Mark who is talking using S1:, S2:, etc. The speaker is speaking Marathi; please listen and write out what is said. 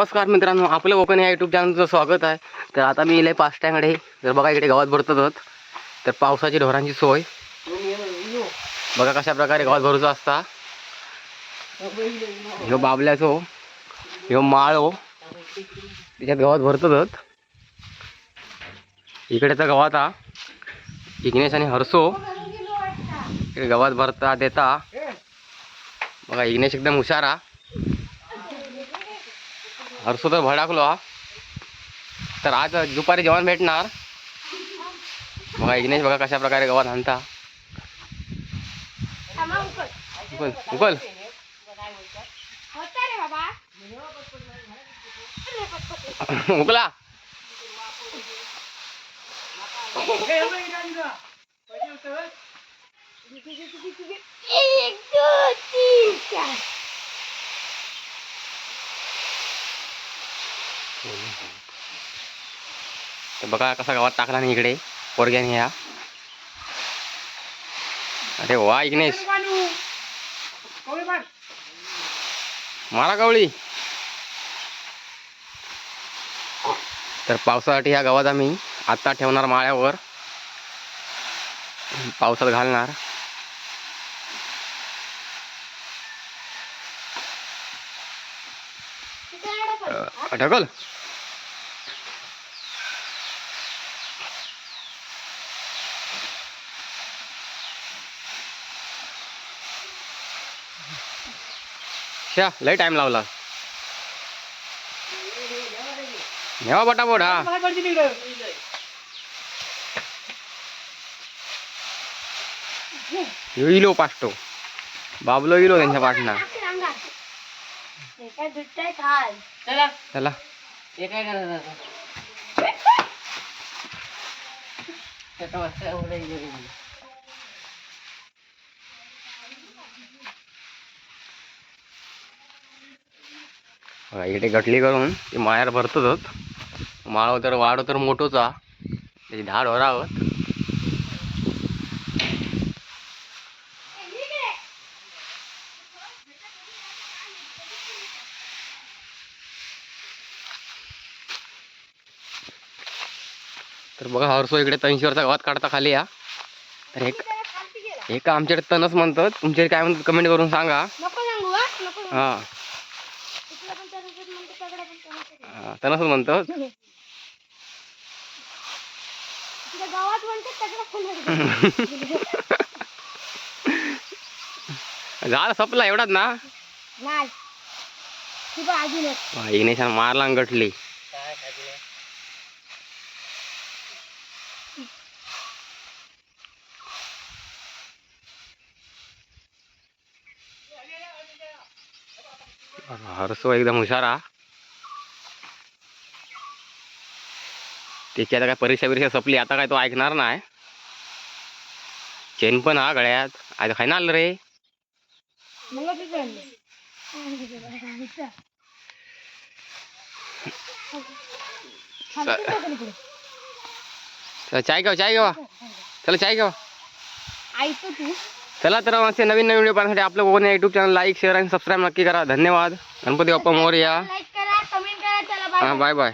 S1: नमस्कार मित्रांनो आपलं कोकण या यूट्यूब चॅनलचं स्वागत आहे. तर आता मी इले पाचट्याकडे तर बघा इकडे गावात भरतात आहोत. तर पावसाची ढोरांची सोय. बघा कशा प्रकारे गावात भरूचा असता. ह्यो बाबल्याचो ह्यो माळो. त्याच्यात गावात भरतात आहोत. इकडेचा गावात हा. इग्नेश आणि हरसो इकडे गावात भरता देता. बघा इग्नेश एकदम हुशार हा. हरसो तर भडाकलो हा. तर आज दुपारी जेवण भेटणार. बघा इग्नेश बघा कशा प्रकारे गावात आणता. उकल उकल. उकला.
S2: एक दोन तीन.
S1: तर बघा कसा गावात टाकला नाही इकडे. पोरग्याने ह्या. अरे वा इग्नेश. मारा गवळी. तर पावसासाठी ह्या गावात आम्ही आत्ता ठेवणार माळ्यावर. पावसात घालणार. ઢગલ શ્યા લઈ ટાઈમ લાવલા નેવા બટાબોટ હા જોઈ લો પાસ્ટો બાબલો
S2: ઈલો તેના પાટના
S1: चला.
S3: हे काय करायचं आता? एवढं इकडे.
S1: बघा, इकडे गटली करून ते मायार भरतच होत. माळव तर वाढ तर मोठोच त्याची धाड होरावत तर बघा हरसो इकडे तंशीवरचा गावात काढता खाली या तर एक एक आमच्याकडे तनस म्हणतात. तुमच्याकडे काय म्हणतात कमेंट करून सांगा.
S2: नको सांगू हा.
S1: हा. हा, तनसच म्हणतात. झाड संपला एवढाच ना?
S2: नाही.
S1: मारला गटली हरसो एकदम हुशार हा. त्याची आता काय परीक्षा बिरीक्षा संपली आता काय तो ऐकणार नाही. चेन पण हा गळ्यात. आता खाय ना आलं रे चाय घ्यावा चाय घ्यावा. चला चाय घ्यावा.
S2: ऐकतो तू.
S1: चला तर असे नवीन नवीन व्हिडिओ पाहण्यासाठी आपलं कोण युट्यूब चॅनल लाईक शेअर आणि सबस्क्राईब नक्की करा. धन्यवाद. गणपती बाप्पा मोर या
S2: लाईक करा कमेंट करा चला बाय
S1: हां बाय बाय